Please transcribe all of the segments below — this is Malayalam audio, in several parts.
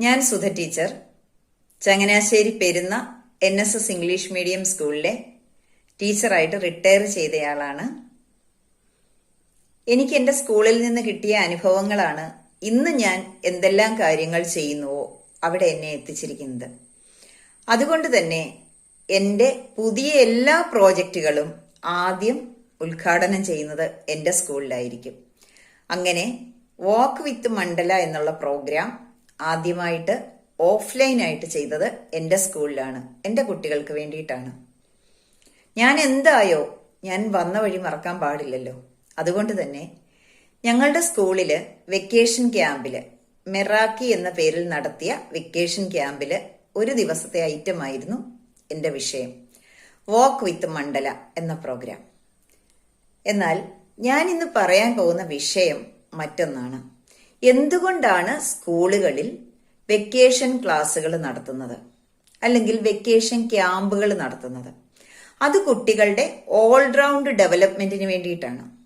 ഞാൻ Sudha teacher. Changanassery Perunna N S S English medium സ്കൂളിലെ ടീച്ചറായിട്ട് റിട്ടയർ ചെയ്തയാളാണ്. എനിക്ക് എന്റെ സ്കൂളിൽ നിന്ന് കിട്ടിയ അനുഭവങ്ങളാണ് ഇന്ന് ഞാൻ എന്തെല്ലാം കാര്യങ്ങൾ ചെയ്യുന്നുവോ അവിടെ എന്നെ എത്തിച്ചിരിക്കുന്നത്. അതുകൊണ്ട് തന്നെ എന്റെ പുതിയ എല്ലാ പ്രോജക്റ്റുകളും ആദ്യം ഉദ്ഘാടനം ചെയ്യുന്നത് എന്റെ സ്കൂളിലായിരിക്കും. അങ്ങനെ വാക്ക് വിത്ത് മണ്ഡല എന്നുള്ള പ്രോഗ്രാം ആദ്യമായിട്ട് ഓഫ്ലൈനായിട്ട് ചെയ്തത് എന്റെ സ്കൂളിലാണ്. എന്റെ കുട്ടികൾക്ക് വേണ്ടിയിട്ടാണ്. ഞാൻ എന്തായോ? ഞാൻ വന്ന വഴി മറക്കാൻ പാടില്ലല്ലോ. അതുകൊണ്ട് തന്നെ ഞങ്ങളുടെ സ്കൂളിൽ വെക്കേഷൻ ക്യാമ്പിൽ മെറാക്കി എന്ന പേരിൽ നടത്തിയ വെക്കേഷൻ ക്യാമ്പിൽ ഒരു ദിവസത്തെ ഐറ്റമായിരുന്നു എന്റെ വിഷയം. വാക്ക് വിത്ത് മണ്ഡല എന്ന പ്രോഗ്രാം. എന്നാൽ ഞാൻ ഇന്ന് പറയാൻ പോകുന്ന വിഷയം മറ്റൊന്നാണ്. എന്തുകൊണ്ടാണ് സ്കൂളുകളിൽ വെക്കേഷൻ ക്ലാസ്സുകൾ നടത്തുന്നത്? അല്ലെങ്കിൽ വെക്കേഷൻ ക്യാമ്പുകൾ നടത്തുന്നത്? അത് കുട്ടികളുടെ ഓൾറൗണ്ട് ഡെവലപ്മെന്റിന് വേണ്ടിയിട്ടാണ്.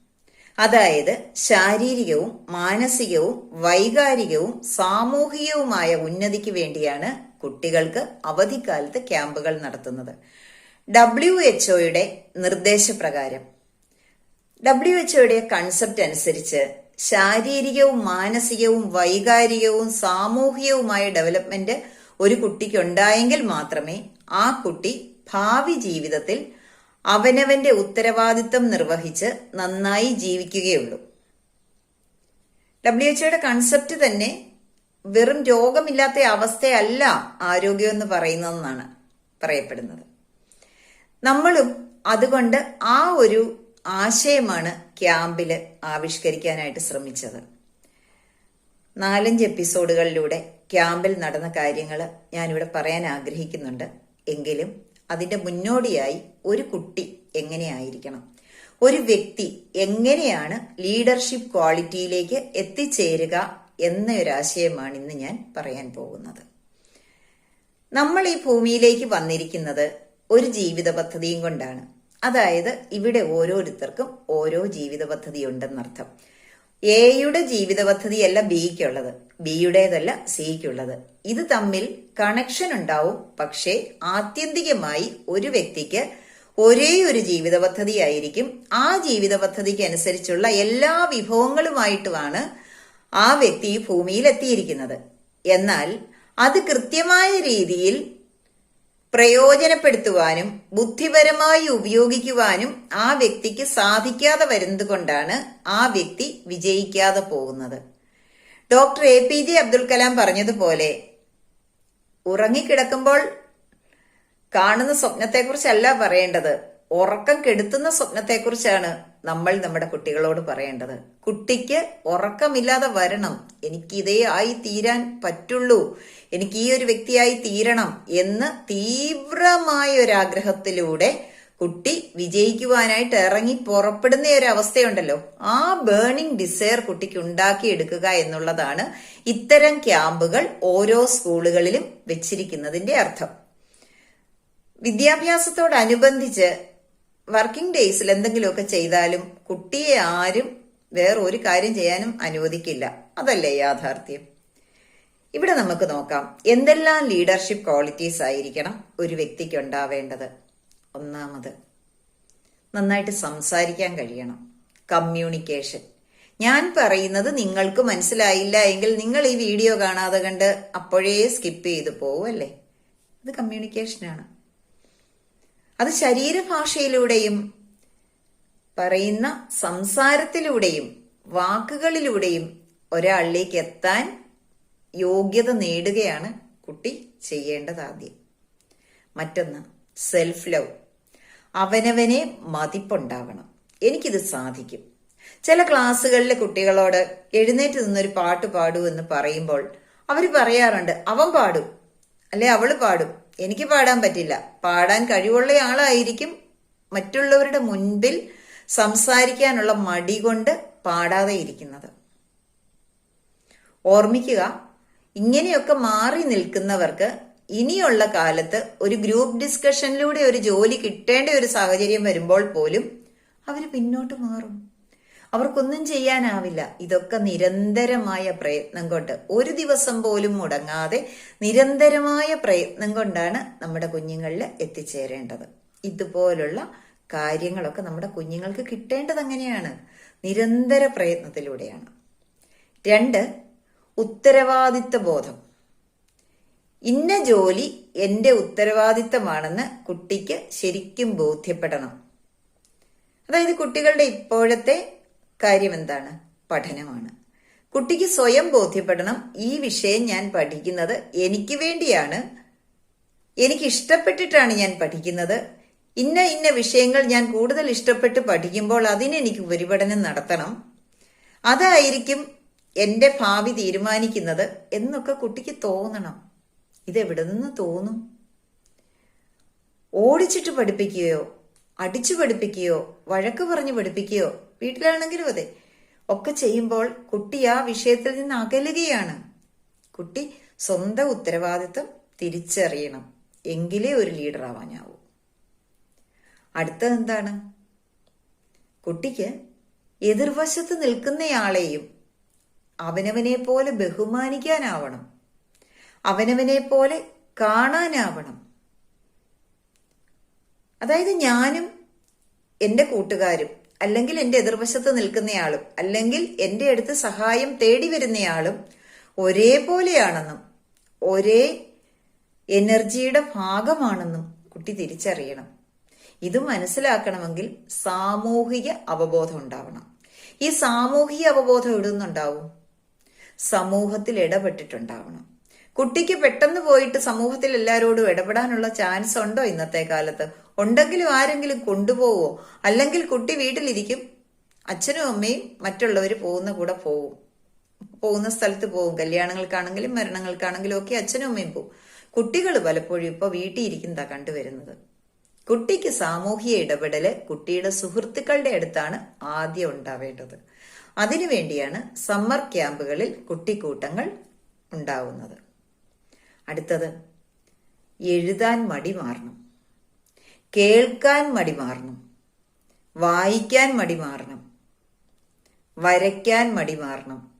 അതായത് ശാരീരികവും മാനസികവും വൈകാരികവും സാമൂഹികവുമായ ഉന്നതിക്ക് വേണ്ടിയാണ് കുട്ടികൾക്ക് അവധിക്കാലത്ത് ക്യാമ്പുകൾ നടത്തുന്നത്. ഡബ്ല്യു എച്ച്ഒയുടെ നിർദ്ദേശപ്രകാരം. ഡബ്ല്യു എച്ച്ഒയുടെ കൺസെപ്റ്റ് അനുസരിച്ച് ശാരീരികവും മാനസികവും വൈകാരികവും സാമൂഹികവുമായ ഡെവലപ്മെന്റ് ഒരു കുട്ടിക്ക് ഉണ്ടായെങ്കിൽ മാത്രമേ ആ കുട്ടി ഭാവി ജീവിതത്തിൽ അവനവന്റെ ഉത്തരവാദിത്തം നിർവഹിച്ച് നന്നായി ജീവിക്കുകയുള്ളൂ. ഡബ്ല്യു എച്ച്ഒയുടെ കൺസെപ്റ്റ് തന്നെ വെറും രോഗമില്ലാത്ത അവസ്ഥയല്ല ആരോഗ്യം എന്ന് പറയുന്നതെന്നാണ് പറയപ്പെടുന്നത്. നമ്മളും അതുകൊണ്ട് ആ ഒരു ആശയമാണ് ക്യാമ്പിൽ ആവിഷ്കരിക്കാനായിട്ട് ശ്രമിച്ചത്. നാലഞ്ച് എപ്പിസോഡുകളിലൂടെ ക്യാമ്പിൽ നടന്ന കാര്യങ്ങൾ ഞാനിവിടെ പറയാൻ ആഗ്രഹിക്കുന്നുണ്ട്. എങ്കിലും അതിന്റെ മുന്നോടിയായി ഒരു കുട്ടി എങ്ങനെയായിരിക്കണം ഒരു വ്യക്തി എങ്ങനെയാണ് ലീഡർഷിപ്പ് ക്വാളിറ്റിയിലേക്ക് എത്തിച്ചേരുക എന്ന ആശയമാണ് ഇന്ന് ഞാൻ പറയാൻ പോകുന്നത്. നമ്മൾ ഈ ഭൂമിയിലേക്ക് വന്നിരിക്കുന്നത് ഒരു ജീവിത പദ്ധതിയും കൊണ്ടാണ്. അതായത് ഇവിടെ ഓരോരുത്തർക്കും ഓരോ ജീവിത പദ്ധതി ഉണ്ടെന്നർത്ഥം എയുടെ ജീവിത പദ്ധതിയല്ല ബിക്കുള്ളത് ബിയുടേതല്ല സിക്കുള്ളത് ഇത് തമ്മിൽ കണക്ഷൻ ഉണ്ടാവും. പക്ഷേ ആത്യന്തികമായി ഒരു വ്യക്തിക്ക് ഒരേ ഒരു ജീവിത പദ്ധതിയായിരിക്കും ആ ജീവിത പദ്ധതിക്ക് അനുസരിച്ചുള്ള എല്ലാ വിഭവങ്ങളുമായിട്ടുമാണ് ആ വ്യക്തി ഭൂമിയിൽ എത്തിയിരിക്കുന്നത് എന്നാൽ അത് കൃത്യമായ രീതിയിൽ പ്രയോജനപ്പെടുത്തുവാനും ബുദ്ധിപരമായി ഉപയോഗിക്കുവാനും ആ വ്യക്തിക്ക് സാധിക്കാതെ വരുന്നത് കൊണ്ടാണ് ആ വ്യക്തി വിജയിക്കാതെ പോകുന്നത്. Doctor A P J Abdul Kalam പറഞ്ഞതുപോലെ ഉറങ്ങിക്കിടക്കുമ്പോൾ കാണുന്ന സ്വപ്നത്തെക്കുറിച്ചല്ല പറയേണ്ടത്. ഉറക്കം കെടുത്തുന്ന സ്വപ്നത്തെക്കുറിച്ചാണ് നമ്മൾ നമ്മുടെ കുട്ടികളോട് പറയേണ്ടത്. കുട്ടിക്ക് ഉറക്കമില്ലാതെ വരണം. എനിക്ക് ഇതേ ആയി തീരാൻ പറ്റുള്ളൂ. എനിക്ക് ഈ ഒരു വ്യക്തിയായി തീരണം എന്ന് തീവ്രമായ ഒരു ആഗ്രഹത്തിലൂടെ കുട്ടി വിജയിക്കുവാനായിട്ട് ഇറങ്ങി പുറപ്പെടുന്ന ഒരു അവസ്ഥയുണ്ടല്ലോ. ആ ബേണിംഗ് ഡിസയർ കുട്ടിക്ക് ഉണ്ടാക്കിയെടുക്കുക എന്നുള്ളതാണ് ഇത്തരം ക്യാമ്പുകൾ ഓരോ സ്കൂളുകളിലും വെച്ചിരിക്കുന്നതിന്റെ അർത്ഥം. വിദ്യാഭ്യാസത്തോടനുബന്ധിച്ച് വർക്കിംഗ് ഡേയ്സിൽ എന്തെങ്കിലുമൊക്കെ ചെയ്താലും കുട്ടിയെ ആരും വേറൊരു കാര്യം ചെയ്യാനും അനുവദിക്കില്ല. അതല്ലേ യാഥാർത്ഥ്യം? ഇവിടെ നമുക്ക് നോക്കാം. എന്തെല്ലാം ലീഡർഷിപ്പ് ക്വാളിറ്റീസ് ആയിരിക്കണം ഒരു വ്യക്തിക്ക് ഉണ്ടാവേണ്ടത്? ഒന്നാമത് നന്നായിട്ട് സംസാരിക്കാൻ കഴിയണം. കമ്മ്യൂണിക്കേഷൻ ഞാൻ പറയുന്നത് നിങ്ങൾക്ക് മനസ്സിലായില്ല എങ്കിൽ നിങ്ങൾ ഈ വീഡിയോ കാണാതെ കണ്ട് അപ്പോഴേ സ്കിപ്പ് ചെയ്തു പോവല്ലേ ഇത് കമ്മ്യൂണിക്കേഷനാണ് അത് ശരീരഭാഷയിലൂടെയും പറയുന്ന സംസാരത്തിലൂടെയും വാക്കുകളിലൂടെയും ഒരാളിലേക്ക് എത്താൻ യോഗ്യത നേടുകയാണ് കുട്ടി ചെയ്യേണ്ടത് ആദ്യം. മറ്റൊന്ന് സെൽഫ് ലവ് അവനവനെ മതിപ്പുണ്ടാവണം. എനിക്കിത് സാധിക്കും. ചില ക്ലാസ്സുകളിലെ കുട്ടികളോട് എഴുന്നേറ്റ് നിന്നൊരു പാട്ട് പാടൂ എന്ന് പറയുമ്പോൾ അവർ പറയാറുണ്ട് അവൻ പാടും. അല്ലെ അവൾ പാടും. എനിക്ക് പാടാൻ പറ്റില്ല. പാടാൻ കഴിവുള്ള ആളായിരിക്കും മറ്റുള്ളവരുടെ മുൻപിൽ സംസാരിക്കാനുള്ള മടി കൊണ്ട് പാടാതെ ഇരിക്കുന്നത്. ഓർമ്മിക്കുക ഇങ്ങനെയൊക്കെ മാറി നിൽക്കുന്നവർക്ക് ഇനിയുള്ള കാലത്ത് ഒരു ഗ്രൂപ്പ് ഡിസ്കഷനിലൂടെ ഒരു ജോലി കിട്ടേണ്ട ഒരു സാഹചര്യം വരുമ്പോൾ പോലും അവർ പിന്നോട്ട് മാറും. അവർക്കൊന്നും ചെയ്യാനാവില്ല. ഇതൊക്കെ നിരന്തരമായ പ്രയത്നം കൊണ്ട് ഒരു ദിവസം പോലും മുടങ്ങാതെ നിരന്തരമായ പ്രയത്നം കൊണ്ടാണ് നമ്മുടെ കുഞ്ഞുങ്ങളിൽ എത്തിച്ചേരേണ്ടത്. ഇതുപോലുള്ള കാര്യങ്ങളൊക്കെ നമ്മുടെ കുഞ്ഞുങ്ങൾക്ക് കിട്ടേണ്ടത് അങ്ങനെയാണ്. നിരന്തര പ്രയത്നത്തിലൂടെയാണ്. രണ്ട് ഉത്തരവാദിത്വ ബോധം. ഇന്ന ജോലി എന്റെ ഉത്തരവാദിത്തമാണെന്ന് കുട്ടിക്ക് ശരിക്കും ബോധ്യപ്പെടണം. അതായത് കുട്ടികളുടെ ഇപ്പോഴത്തെ കാര്യം എന്താണ് പഠനമാണ്. കുട്ടിക്ക് സ്വയം ബോധ്യപ്പെടണം. ഈ വിഷയം ഞാൻ പഠിക്കുന്നത് എനിക്ക് വേണ്ടിയാണ്. എനിക്ക് ഇഷ്ടപ്പെട്ടിട്ടാണ് ഞാൻ പഠിക്കുന്നത്. ഇന്ന ഇന്ന വിഷയങ്ങൾ ഞാൻ കൂടുതൽ ഇഷ്ടപ്പെട്ട് പഠിക്കുമ്പോൾ അതിനെനിക്ക് ഉപരിപഠനം നടത്തണം. അതായിരിക്കും എന്റെ ഭാവി തീരുമാനിക്കുന്നത് എന്നൊക്കെ കുട്ടിക്ക് തോന്നണം. ഇതെവിടെ നിന്ന് തോന്നും? ഓടിച്ചിട്ട് പഠിപ്പിക്കുകയോ അടിച്ചു പഠിപ്പിക്കുകയോ വഴക്ക് പറഞ്ഞു പഠിപ്പിക്കുകയോ വീട്ടിലാണെങ്കിലും അതെ. ഒക്കെ ചെയ്യുമ്പോൾ കുട്ടി ആ വിഷയത്തിൽ നിന്ന് അകലുകയാണ്. കുട്ടി സ്വന്തം ഉത്തരവാദിത്വം തിരിച്ചറിയണം. എങ്കിലേ ഒരു ലീഡർ ആവാനാവൂ. അടുത്തത് എന്താണ്? കുട്ടിക്ക് എതിർവശത്ത് നിൽക്കുന്നയാളെയും അവനവനെ പോലെ ബഹുമാനിക്കാനാവണം. അവനവനെ പോലെ കാണാനാവണം. അതായത് ഞാനും എന്റെ കൂട്ടുകാരും അല്ലെങ്കിൽ എന്റെ എതിർവശത്ത് നിൽക്കുന്നയാളും അല്ലെങ്കിൽ എന്റെ അടുത്ത് സഹായം തേടി വരുന്നയാളും ഒരേപോലെയാണെന്നും ഒരേ എനർജിയുടെ ഭാഗമാണെന്നും കുട്ടി തിരിച്ചറിയണം. ഇത് മനസ്സിലാക്കണമെങ്കിൽ സാമൂഹിക അവബോധം ഉണ്ടാവണം. ഈ സാമൂഹിക അവബോധം എവിടുന്നുണ്ടാവും? സമൂഹത്തിൽ ഇടപെട്ടിട്ടുണ്ടാവണം. കുട്ടിക്ക് പെട്ടെന്ന് പോയിട്ട് സമൂഹത്തിൽ എല്ലാവരോടും ഇടപെടാനുള്ള ചാൻസ് ഉണ്ടോ ഇന്നത്തെ കാലത്ത്? ഉണ്ടെങ്കിലും ആരെങ്കിലും കൊണ്ടുപോവോ? അല്ലെങ്കിൽ കുട്ടി വീട്ടിലിരിക്കും? അച്ഛനും അമ്മയും മറ്റുള്ളവർ പോകുന്ന കൂടെ പോവും. പോകുന്ന സ്ഥലത്ത് പോകും കല്യാണങ്ങൾക്കാണെങ്കിലും മരണങ്ങൾക്കാണെങ്കിലും ഒക്കെ അച്ഛനും അമ്മയും പോകും കുട്ടികൾ പലപ്പോഴും ഇപ്പൊ വീട്ടിൽ ഇരിക്കുന്നതാ കണ്ടുവരുന്നത്. കുട്ടിക്ക് സാമൂഹിക ഇടപെടൽ കുട്ടിയുടെ സുഹൃത്തുക്കളുടെ അടുത്താണ് ആദ്യം ഉണ്ടാവേണ്ടത്. അതിനുവേണ്ടിയാണ് സമ്മർ ക്യാമ്പുകളിൽ കുട്ടിക്കൂട്ടങ്ങൾ ഉണ്ടാവുന്നത്. അടുത്തത് എഴുതാൻ മടി മാറണം. കേൾക്കാൻ മടി മാറണം. വായിക്കാൻ മടി മാറണം. വരയ്ക്കാൻ മടി മാറണം.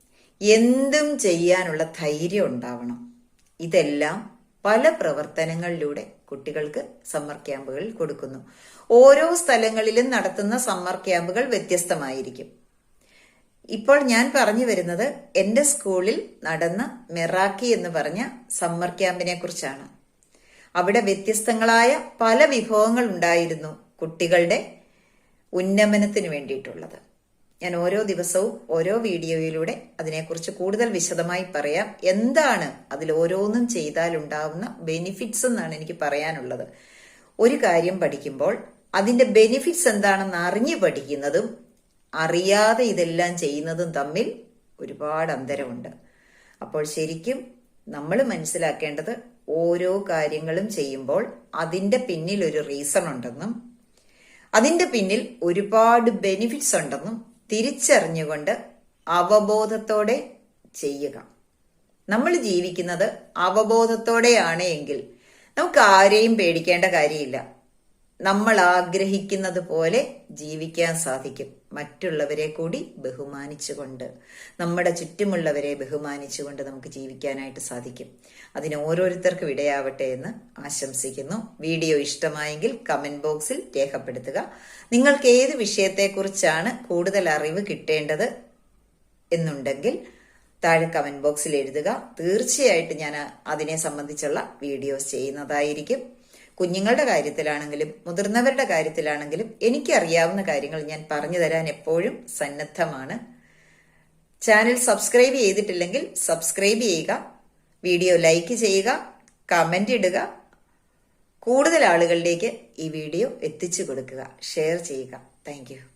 എന്തും ചെയ്യാനുള്ള ധൈര്യം ഉണ്ടാവണം. ഇതെല്ലാം പല പ്രവർത്തനങ്ങളിലൂടെ കുട്ടികൾക്ക് സമ്മർ ക്യാമ്പുകളിൽ കൊടുക്കുന്നു. ഓരോ സ്ഥലങ്ങളിലും നടത്തുന്ന സമ്മർ ക്യാമ്പുകൾ വ്യത്യസ്തമായിരിക്കും. ഇപ്പോൾ ഞാൻ പറഞ്ഞു വരുന്നത് എന്റെ സ്കൂളിൽ നടന്ന മെറാക്കി എന്ന് പറഞ്ഞ സമ്മർ ക്യാമ്പിനെ കുറിച്ചാണ് അവിടെ വ്യത്യസ്തങ്ങളായ പല വിഭവങ്ങൾ ഉണ്ടായിരുന്നു കുട്ടികളുടെ ഉന്നമനത്തിന് വേണ്ടിയിട്ടുള്ളത്. ഞാൻ ഓരോ ദിവസവും ഓരോ വീഡിയോയിലൂടെ അതിനെക്കുറിച്ച് കൂടുതൽ വിശദമായി പറയാം. എന്താണ് അതിൽ ഓരോന്നും ചെയ്താൽ ഉണ്ടാവുന്ന ബെനിഫിറ്റ്സ് എന്നാണ് എനിക്ക് പറയാനുള്ളത്. ഒരു കാര്യം പഠിക്കുമ്പോൾ അതിന്റെ ബെനിഫിറ്റ്സ് എന്താണെന്ന് അറിഞ്ഞു പഠിക്കുന്നതും അറിയാതെ ഇതെല്ലാം ചെയ്യുന്നതും തമ്മിൽ ഒരുപാട് അന്തരമുണ്ട്. അപ്പോൾ ശരിക്കും നമ്മൾ മനസ്സിലാക്കേണ്ടത് ഓരോ കാര്യങ്ങളും ചെയ്യുമ്പോൾ അതിന്റെ പിന്നിൽ ഒരു റീസൺ ഉണ്ടെന്നും അതിന്റെ പിന്നിൽ ഒരുപാട് ബെനിഫിറ്റ്സ് ഉണ്ടെന്നും തിരിച്ചറിഞ്ഞുകൊണ്ട് അവബോധത്തോടെ ചെയ്യുക. നമ്മൾ ജീവിക്കുന്നത് അവബോധത്തോടെയാണ് എങ്കിൽ നമുക്ക് ആരെയും പേടിക്കേണ്ട കാര്യമില്ല. നമ്മൾ ആഗ്രഹിക്കുന്നത് പോലെ ജീവിക്കാൻ സാധിക്കും. മറ്റുള്ളവരെ കൂടി ബഹുമാനിച്ചുകൊണ്ട് നമ്മുടെ ചുറ്റുമുള്ളവരെ ബഹുമാനിച്ചുകൊണ്ട് നമുക്ക് ജീവിക്കാനായിട്ട് സാധിക്കും. അതിന് ഓരോരുത്തർക്കും ഇടയാവട്ടെ എന്ന് ആശംസിക്കുന്നു. വീഡിയോ ഇഷ്ടമായെങ്കിൽ കമന്റ് ബോക്സിൽ രേഖപ്പെടുത്തുക. നിങ്ങൾക്ക് ഏത് വിഷയത്തെക്കുറിച്ചാണ് കൂടുതൽ അറിവ് കിട്ടേണ്ടത് എന്നുണ്ടെങ്കിൽ താഴെ കമന്റ് ബോക്സിൽ എഴുതുക. തീർച്ചയായിട്ടും ഞാൻ അതിനെ സംബന്ധിച്ചുള്ള വീഡിയോസ് ചെയ്യുന്നതായിരിക്കും. കുഞ്ഞുങ്ങളുടെ കാര്യത്തിലാണെങ്കിലും മുതിർന്നവരുടെ കാര്യത്തിലാണെങ്കിലും എനിക്കറിയാവുന്ന കാര്യങ്ങൾ ഞാൻ പറഞ്ഞു തരാൻ എപ്പോഴും സന്നദ്ധമാണ്. ചാനൽ സബ്സ്ക്രൈബ് ചെയ്തിട്ടില്ലെങ്കിൽ സബ്സ്ക്രൈബ് ചെയ്യുക വീഡിയോ ലൈക്ക് ചെയ്യുക കമന്റ് ഇടുക കൂടുതൽ ആളുകളിലേക്ക് ഈ വീഡിയോ എത്തിച്ചു കൊടുക്കുക ഷെയർ ചെയ്യുക. താങ്ക്